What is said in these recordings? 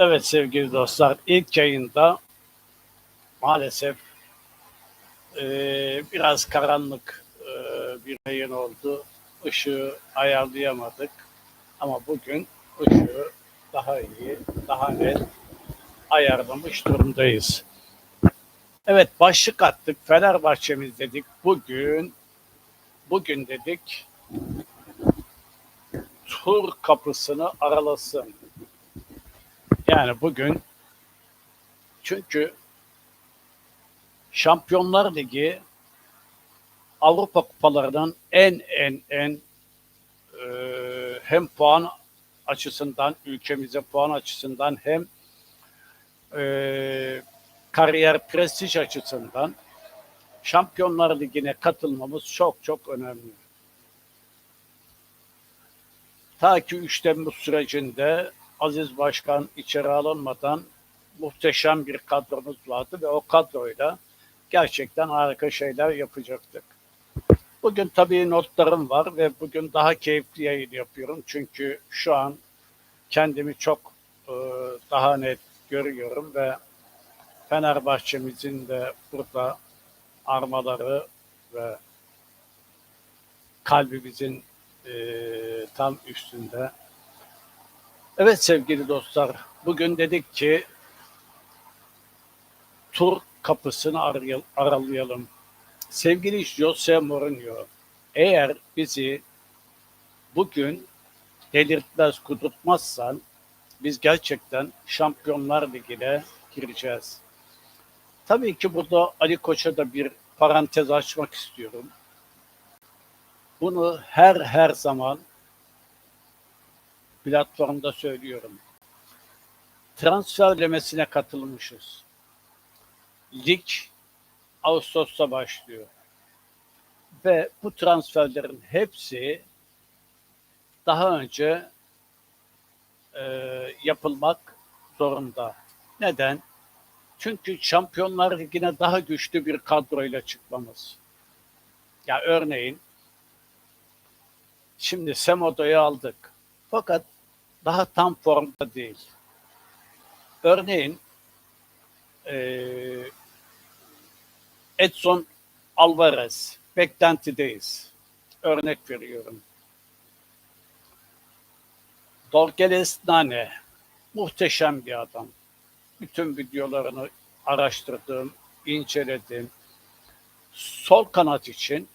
Evet sevgili dostlar, ilk yayında maalesef eee, biraz karanlık eee, bir yayın oldu. Işığı ayarlayamadık ama bugün ışığı daha iyi, daha net ayarlamış durumdayız. Evet başlık attık, Fenerbahçe'miz dedik. Bugün, bugün dedik tur kapısını aralasın. Yani bugün çünkü Şampiyonlar Ligi Avrupa kupalarının en en en e, hem puan açısından ülkemize puan açısından hem e, kariyer prestij açısından Şampiyonlar Ligi'ne katılmamız çok çok önemli. Ta ki 3 Temmuz sürecinde Aziz Başkan içeri alınmadan muhteşem bir kadromuz vardı ve o kadroyla gerçekten harika şeyler yapacaktık. Bugün tabii notlarım var ve bugün daha keyifli yayın yapıyorum. Çünkü şu an kendimi çok e, daha net görüyorum ve Fenerbahçe'mizin de burada armaları ve kalbimizin e, tam üstünde. Evet sevgili dostlar, bugün dedik ki tur kapısını aralayalım. Sevgili Jose Mourinho, eğer bizi bugün delirtmez, kudurtmazsan biz gerçekten Şampiyonlar Ligi'ne gireceğiz. Tabii ki burada Ali Koç'a da bir parantez açmak istiyorum. Bunu her her zaman platformda söylüyorum. Transferlemesine katılmışız. Lig Ağustos'ta başlıyor. Ve bu transferlerin hepsi daha önce e, yapılmak zorunda. Neden? Çünkü Şampiyonlar Ligi'ne daha güçlü bir kadroyla çıkmamız. Ya örneğin şimdi Semodo'yu aldık. Fakat daha tam formda değil. Örneğin eee Edson Alvarez beklentideyiz. Örnek veriyorum. Dorgeles Nane muhteşem bir adam. Bütün videolarını araştırdım, inceledim. Sol kanat için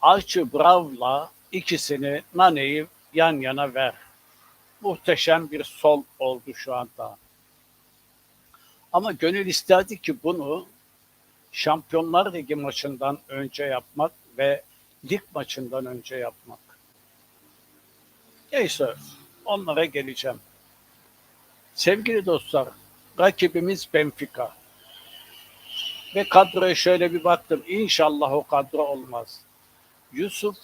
Archie Brown'la ikisini Nane'yi yan yana ver. Muhteşem bir sol oldu şu anda. Ama gönül isterdi ki bunu Şampiyonlar Ligi maçından önce yapmak ve lig maçından önce yapmak. Neyse onlara geleceğim. Sevgili dostlar, rakibimiz Benfica. Ve kadroya şöyle bir baktım. İnşallah o kadro olmaz. Yusuf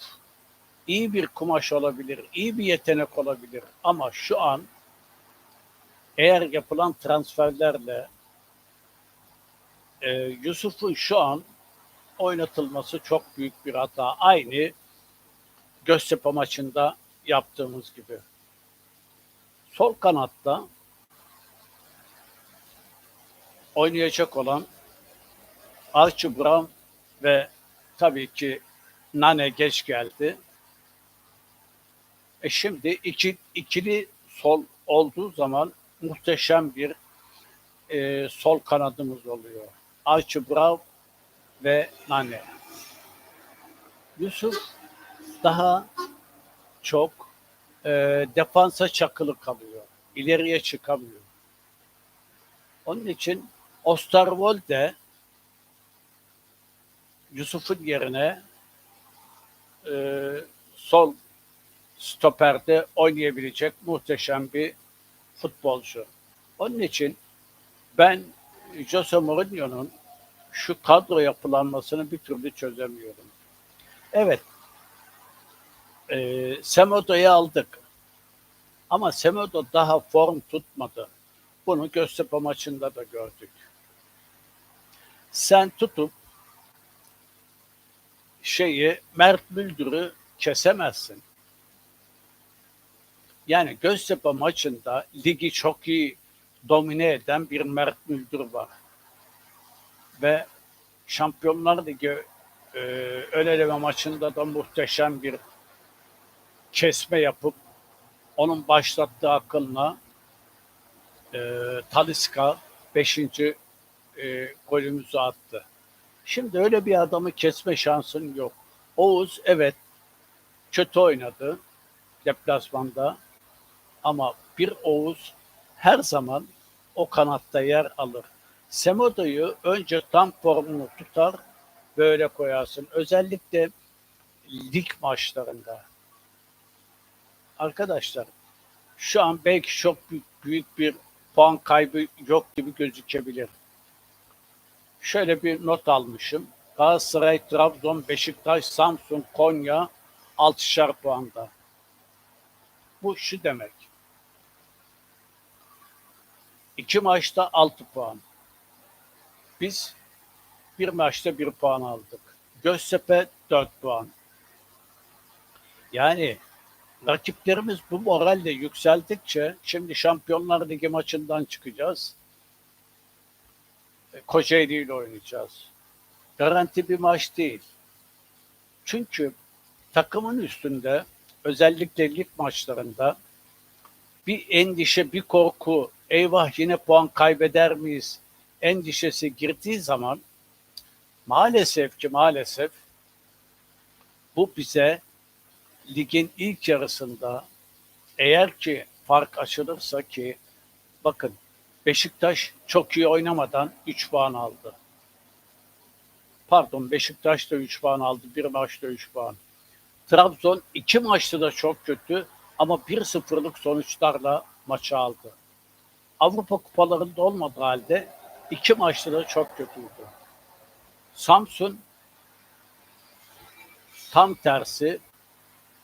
iyi bir kumaş olabilir, iyi bir yetenek olabilir. Ama şu an eğer yapılan transferlerle e, Yusuf'un şu an oynatılması çok büyük bir hata. Aynı Göztepe maçında yaptığımız gibi. Sol kanatta oynayacak olan Archie Brown ve tabii ki Nane geç geldi. E şimdi iki, ikili sol olduğu zaman muhteşem bir e, sol kanadımız oluyor. Archie Brown ve Nane. Yusuf daha çok e, defansa çakılı kalıyor. İleriye çıkamıyor. Onun için Osterwolde Yusuf'un yerine e, sol stoperde oynayabilecek muhteşem bir futbolcu. Onun için ben Jose Mourinho'nun şu kadro yapılanmasını bir türlü çözemiyorum. Evet, e, Semedo'yu aldık. Ama Semedo daha form tutmadı. Bunu Göztepe maçında da gördük. Sen tutup şeyi Mert Müldür'ü kesemezsin. Yani Göztepe maçında ligi çok iyi domine eden bir Mert Müldür var. Ve Şampiyonlar Ligi e, ön eleme maçında da muhteşem bir kesme yapıp onun başlattığı akınla e, Taliska 5. E, golümüzü attı. Şimdi öyle bir adamı kesme şansın yok. Oğuz evet kötü oynadı deplasmanda ama bir Oğuz her zaman o kanatta yer alır. Semodo'yu önce tam formunu tutar böyle koyarsın. Özellikle lig maçlarında. Arkadaşlar şu an belki çok büyük, büyük bir puan kaybı yok gibi gözükebilir. Şöyle bir not almışım. Galatasaray, Trabzon, Beşiktaş, Samsun, Konya 6'şar puanda. Bu şu demek. İki maçta 6 puan. Biz bir maçta bir puan aldık. Göztepe 4 puan. Yani rakiplerimiz bu moralle yükseldikçe şimdi Şampiyonlar Ligi maçından çıkacağız. Kocaeli ile oynayacağız. Garanti bir maç değil. Çünkü takımın üstünde özellikle lig maçlarında bir endişe, bir korku, eyvah yine puan kaybeder miyiz endişesi girdiği zaman maalesef ki maalesef bu bize ligin ilk yarısında eğer ki fark açılırsa ki bakın Beşiktaş çok iyi oynamadan 3 puan aldı. Pardon Beşiktaş da 3 puan aldı. Bir maçta 3 puan. Trabzon iki maçta da çok kötü ama 1-0'lık sonuçlarla maçı aldı. Avrupa kupalarında olmadığı halde iki maçta da çok kötüydü. Samsun tam tersi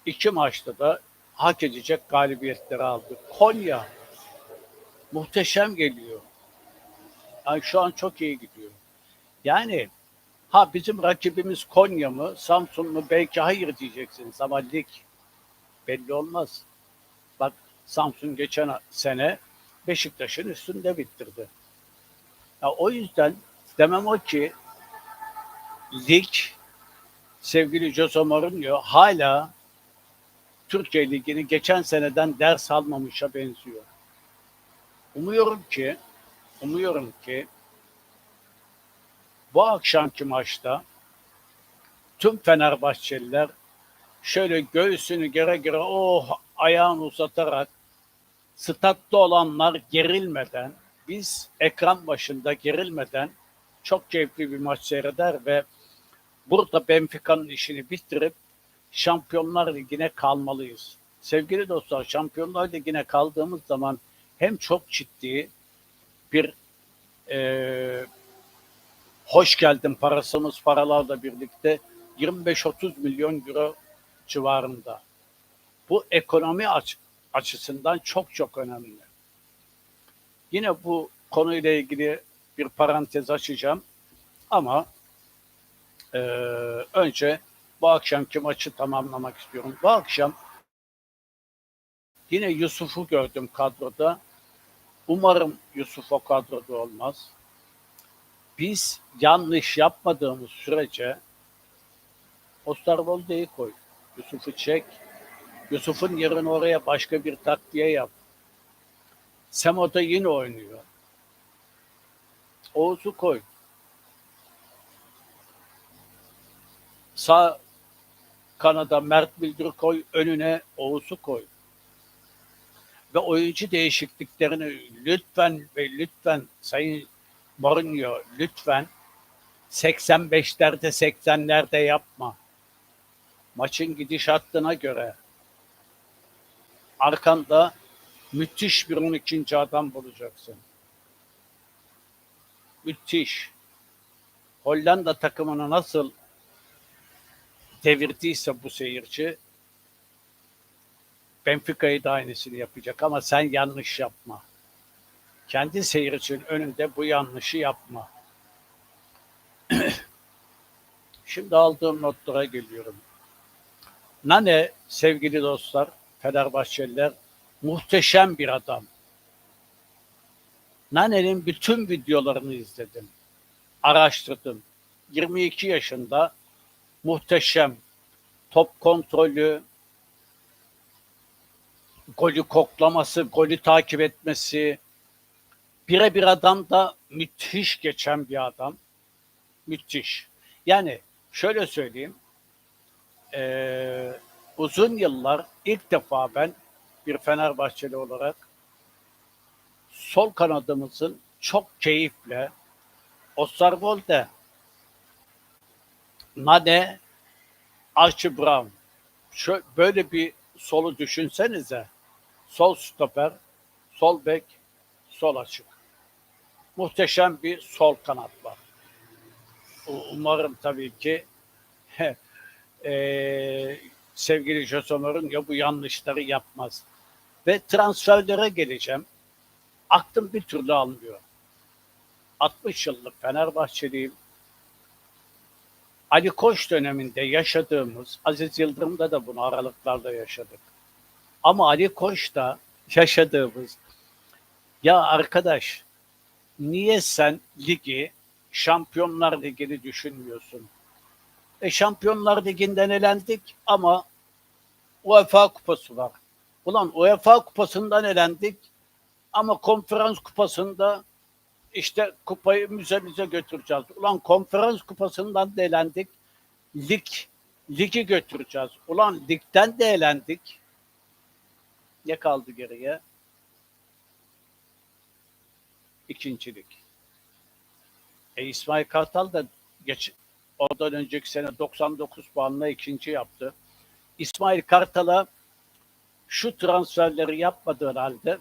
iki maçta da hak edecek galibiyetleri aldı. Konya muhteşem geliyor. Yani şu an çok iyi gidiyor. Yani ha bizim rakibimiz Konya mı, Samsun mu belki hayır diyeceksiniz ama lig belli olmaz. Bak Samsun geçen sene Beşiktaş'ın üstünde bitirdi. Ya o yüzden demem o ki lig sevgili Jose Mourinho hala Türkiye Ligi'ni geçen seneden ders almamışa benziyor. Umuyorum ki umuyorum ki bu akşamki maçta tüm Fenerbahçeliler şöyle göğsünü gere gere oh ayağını uzatarak statta olanlar gerilmeden biz ekran başında gerilmeden çok keyifli bir maç seyreder ve burada Benfica'nın işini bitirip Şampiyonlar Ligi'ne kalmalıyız. Sevgili dostlar Şampiyonlar Ligi'ne kaldığımız zaman hem çok ciddi bir e, hoş geldin parasımız paralarla birlikte 25-30 milyon euro civarında. Bu ekonomi aç, açısından çok çok önemli. Yine bu konuyla ilgili bir parantez açacağım ama e, önce bu akşamki maçı tamamlamak istiyorum. Bu akşam yine Yusuf'u gördüm kadroda. Umarım Yusuf o kadroda olmaz. Biz yanlış yapmadığımız sürece Osterwolde'yi koy. Yusuf'u çek. Yusuf'un yerine oraya başka bir takviye yap. Semo da yine oynuyor. Oğuz'u koy. Sağ kanada Mert Bildir koy, önüne Oğuz'u koy. Ve oyuncu değişikliklerini lütfen ve lütfen Sayın Mourinho lütfen 85'lerde 80'lerde yapma. Maçın gidişatına göre arkanda müthiş bir 12. adam bulacaksın. Müthiş. Hollanda takımını nasıl devirdiyse bu seyirci Benfica'yı da aynısını yapacak ama sen yanlış yapma. Kendi seyircinin önünde bu yanlışı yapma. Şimdi aldığım notlara geliyorum. Nane sevgili dostlar, Fenerbahçeliler muhteşem bir adam. Nane'nin bütün videolarını izledim. Araştırdım. 22 yaşında muhteşem top kontrolü, golü koklaması, golü takip etmesi, birebir adam da müthiş geçen bir adam. Müthiş. Yani şöyle söyleyeyim, eee, uzun yıllar ilk defa ben bir Fenerbahçeli olarak sol kanadımızın çok keyifle Osterwolde, Nade, Archie Brown. Şö- böyle bir solu düşünsenize. Sol stoper, sol bek, sol açık. Muhteşem bir sol kanat var. Umarım tabii ki eee, sevgili Jose Mourinho bu yanlışları yapmaz. Ve transferlere geleceğim. Aklım bir türlü almıyor. 60 yıllık Fenerbahçeliyim. Ali Koç döneminde yaşadığımız, Aziz Yıldırım'da da bunu aralıklarla yaşadık. Ama Ali Koç'ta yaşadığımız, ya arkadaş niye sen ligi, Şampiyonlar Ligi'ni düşünmüyorsun? E Şampiyonlar Ligi'nden elendik ama UEFA kupası var. Ulan UEFA kupasından elendik ama konferans kupasında işte kupayı müzemize götüreceğiz. Ulan konferans kupasından da elendik. Lig, ligi götüreceğiz. Ulan ligden de elendik. Ne kaldı geriye? İkincilik. E İsmail Kartal da geç, oradan önceki sene 99 puanla ikinci yaptı. İsmail Kartal'a şu transferleri yapmadığı halde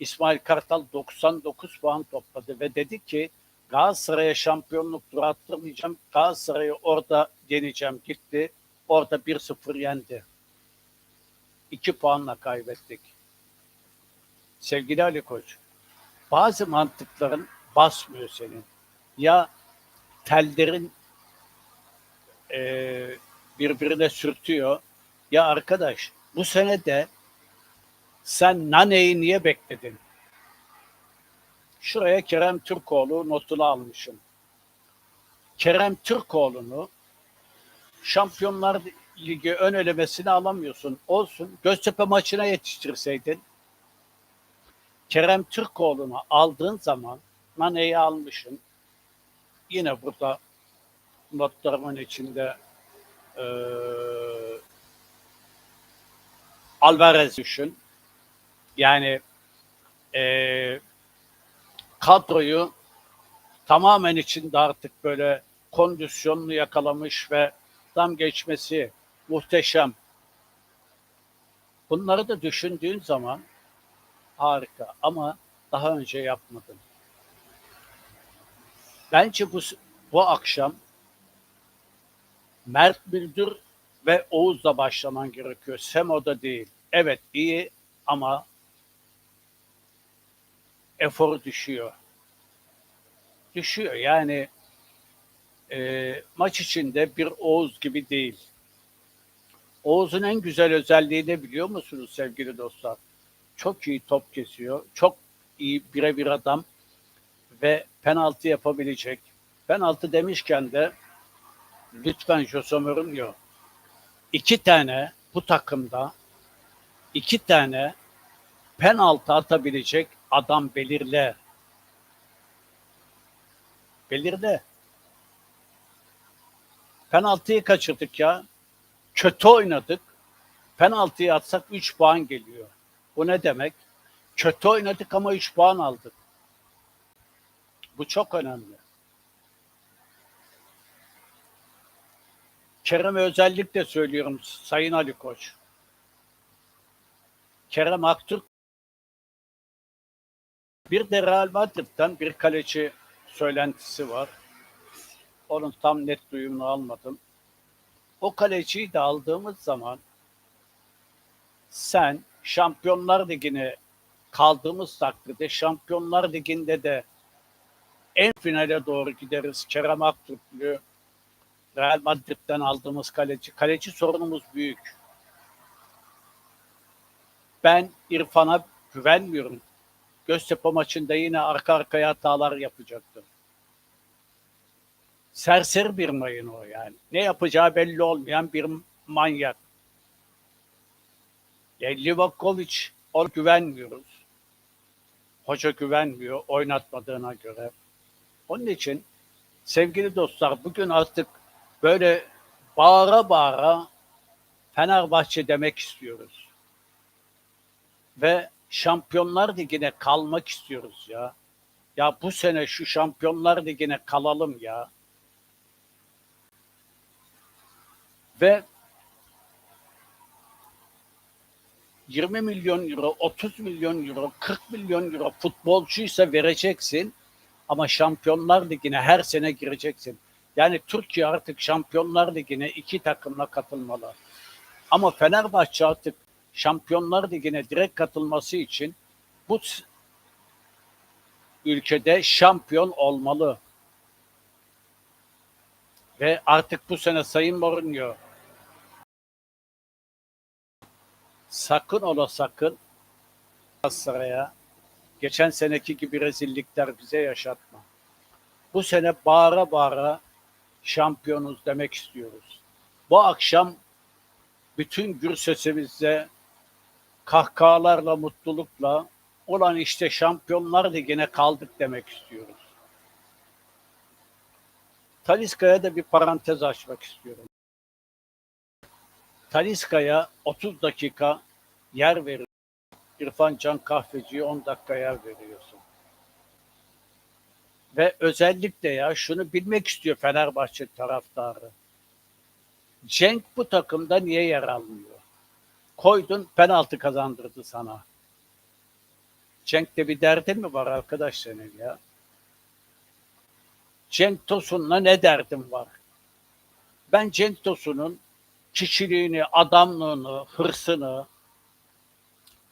İsmail Kartal 99 puan topladı ve dedi ki Galatasaray'a şampiyonluk turu attırmayacağım. Galatasaray'ı orada yeneceğim gitti. Orada 1-0 yendi. 2 puanla kaybettik. Sevgili Ali Koç, bazı mantıkların basmıyor senin. Ya tellerin e, birbirine sürtüyor. Ya arkadaş bu sene de sen Nane'yi niye bekledin? Şuraya Kerem Türkoğlu notunu almışım. Kerem Türkoğlu'nu Şampiyonlar Ligi ön elemesine alamıyorsun. Olsun. Göztepe maçına yetiştirseydin Kerem Türkoğlu'nu aldığın zaman Nane'yi almışsın. Yine burada notlarımın içinde eee Alvarez düşün. Yani eee kadroyu tamamen içinde artık böyle kondisyonunu yakalamış ve tam geçmesi muhteşem. Bunları da düşündüğün zaman harika ama daha önce yapmadın. Bence bu bu akşam Mert Müldür ve Oğuz'la başlaman gerekiyor. Semo'da değil. Evet iyi ama eforu düşüyor. Düşüyor yani e, maç içinde bir Oğuz gibi değil. Oğuz'un en güzel özelliği ne biliyor musunuz sevgili dostlar? Çok iyi top kesiyor. Çok iyi birebir adam ve penaltı yapabilecek. Penaltı demişken de lütfen Jose Mourinho iki tane bu takımda iki tane penaltı atabilecek adam belirle. Belirle. Penaltıyı kaçırdık ya. Kötü oynadık. Penaltıyı atsak 3 puan geliyor. Bu ne demek? Kötü oynadık ama 3 puan aldık. Bu çok önemli. Kerem'e özellikle söylüyorum Sayın Ali Koç. Kerem Aktürk bir de Real Madrid'den bir kaleci söylentisi var. Onun tam net duyumunu almadım. O kaleciyi de aldığımız zaman sen Şampiyonlar Ligi'ne kaldığımız takdirde Şampiyonlar Ligi'nde de en finale doğru gideriz. Kerem Aktürk'lü Real Madrid'den aldığımız kaleci. Kaleci sorunumuz büyük. Ben İrfan'a güvenmiyorum. Göztepe maçında yine arka arkaya hatalar yapacaktır. Serseri bir mayın o yani. Ne yapacağı belli olmayan bir manyak. Ya Livakovic ona güvenmiyoruz. Hoca güvenmiyor oynatmadığına göre. Onun için sevgili dostlar bugün artık böyle bağıra bağıra Fenerbahçe demek istiyoruz. Ve Şampiyonlar Ligi'ne kalmak istiyoruz ya. Ya bu sene şu Şampiyonlar Ligi'ne kalalım ya. Ve 20 milyon euro, 30 milyon euro, 40 milyon euro futbolcuysa vereceksin ama Şampiyonlar Ligi'ne her sene gireceksin. Yani Türkiye artık Şampiyonlar Ligi'ne iki takımla katılmalı. Ama Fenerbahçe artık Şampiyonlar Ligi'ne direkt katılması için bu ülkede şampiyon olmalı. Ve artık bu sene Sayın Mourinho sakın ola sakın Galatasaray'a geçen seneki gibi rezillikler bize yaşatma. Bu sene bağıra bağıra şampiyonuz demek istiyoruz. Bu akşam bütün gür sesimizle kahkahalarla, mutlulukla olan işte Şampiyonlar Ligi'ne kaldık demek istiyoruz. Taliska'ya da bir parantez açmak istiyorum. Taliska'ya 30 dakika yer veriyor. İrfan Can Kahveci'ye 10 dakika yer veriyorsun. Ve özellikle ya şunu bilmek istiyor Fenerbahçe taraftarı. Cenk bu takımda niye yer almıyor? Koydun penaltı kazandırdı sana. Cenk'te bir derdin mi var arkadaş senin ya? Cenk Tosun'la ne derdin var? Ben Cenk Tosun'un kişiliğini, adamlığını, hırsını,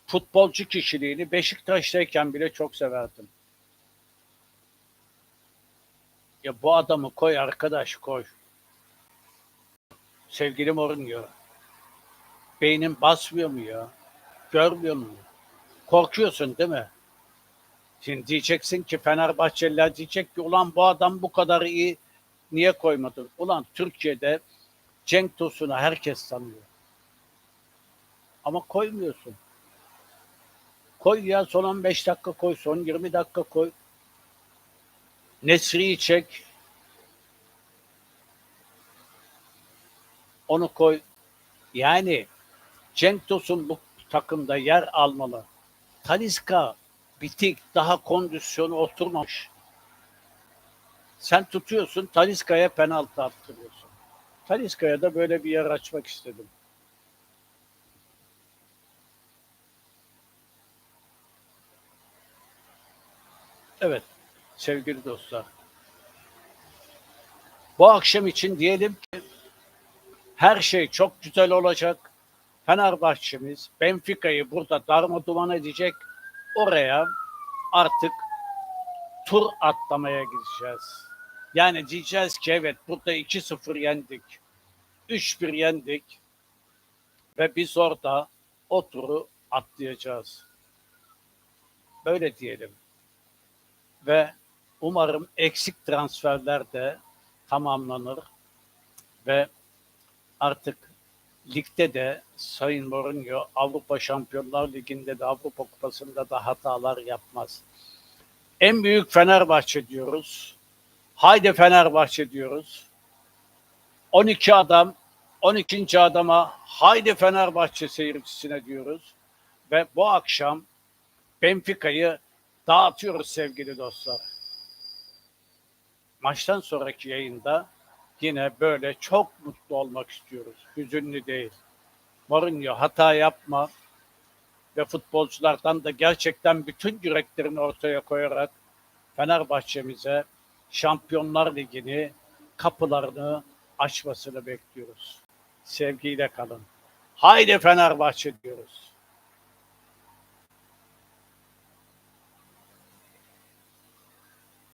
futbolcu kişiliğini Beşiktaş'tayken bile çok severdim. Ya bu adamı koy arkadaş koy. Sevgili Mourinho. Beynin basmıyor mu ya? Görmüyor mu? Korkuyorsun değil mi? Şimdi diyeceksin ki Fenerbahçeliler diyecek ki ulan bu adam bu kadar iyi niye koymadın? Ulan Türkiye'de Cenk Tosun'u herkes tanıyor. Ama koymuyorsun. Koy ya son 15 dakika koy, son 20 dakika koy. Nesri'yi çek. Onu koy. Yani Cenk Tosun bu takımda yer almalı. Taliska bitik, daha kondisyonu oturmamış. Sen tutuyorsun, Taliska'ya penaltı attırıyorsun. Taliska'ya da böyle bir yer açmak istedim. Evet, sevgili dostlar. Bu akşam için diyelim ki her şey çok güzel olacak. Fenerbahçe'miz Benfica'yı burada darma duman edecek. Oraya artık tur atlamaya gideceğiz. Yani diyeceğiz ki evet burada 2-0 yendik. 3-1 yendik. Ve biz orada o turu atlayacağız. Böyle diyelim. Ve umarım eksik transferler de tamamlanır ve artık ligde de Sayın Mourinho Avrupa Şampiyonlar Ligi'nde de Avrupa Kupası'nda da hatalar yapmaz. En büyük Fenerbahçe diyoruz. Haydi Fenerbahçe diyoruz. 12 adam, 12. adama haydi Fenerbahçe seyircisine diyoruz. Ve bu akşam Benfica'yı dağıtıyoruz sevgili dostlar. Maçtan sonraki yayında yine böyle çok mutlu olmak istiyoruz. Hüzünlü değil. Mourinho hata yapma ve futbolculardan da gerçekten bütün yüreklerini ortaya koyarak Fenerbahçe'mize Şampiyonlar Ligi'ni kapılarını açmasını bekliyoruz. Sevgiyle kalın. Haydi Fenerbahçe diyoruz.